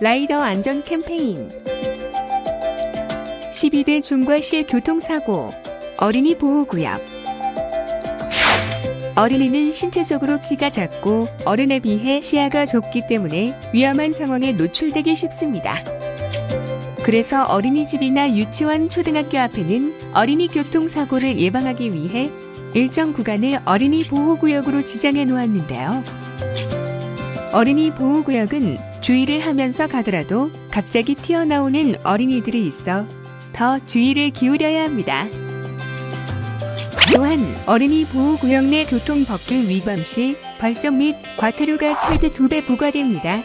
라이더 안전 캠페인 12대 중과실 교통사고 어린이 보호구역 어린이는 신체적으로 키가 작고 어른에 비해 시야가 좁기 때문에 위험한 상황에 노출되기 쉽습니다. 그래서 어린이집이나 유치원, 초등학교 앞에는 어린이 교통사고를 예방하기 위해 일정 구간을 어린이 보호구역으로 지정해 놓았는데요. 어린이 보호구역은 주의를 하면서 가더라도 갑자기 튀어나오는 어린이들이 있어 더 주의를 기울여야 합니다. 또한 어린이 보호구역 내 교통법규 위반 시 벌점 및 과태료가 최대 2배 부과됩니다.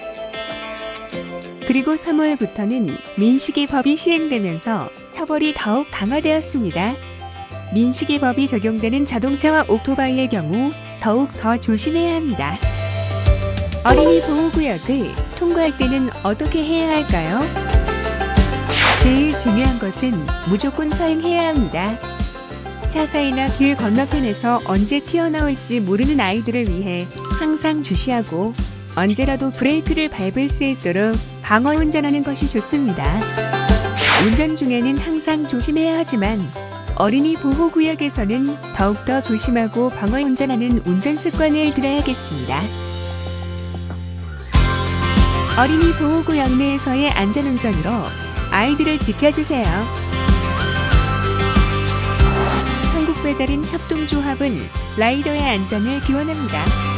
그리고 3월부터는 민식이 법이 시행되면서 처벌이 더욱 강화되었습니다. 민식이 법이 적용되는 자동차와 오토바이의 경우 더욱 더 조심해야 합니다. 어린이 보호구역을 통과할 때는 어떻게 해야 할까요? 제일 중요한 것은 무조건 서행해야 합니다. 차 사이나 길 건너편에서 언제 튀어나올지 모르는 아이들을 위해 항상 주시하고 언제라도 브레이크를 밟을 수 있도록 방어 운전하는 것이 좋습니다. 운전 중에는 항상 조심해야 하지만 어린이 보호구역에서는 더욱더 조심하고 방어 운전하는 운전 습관을 들여야겠습니다. 어린이 보호구역 내에서의 안전운전으로 아이들을 지켜주세요. 한국배달인 협동조합은 라이더의 안전을 기원합니다.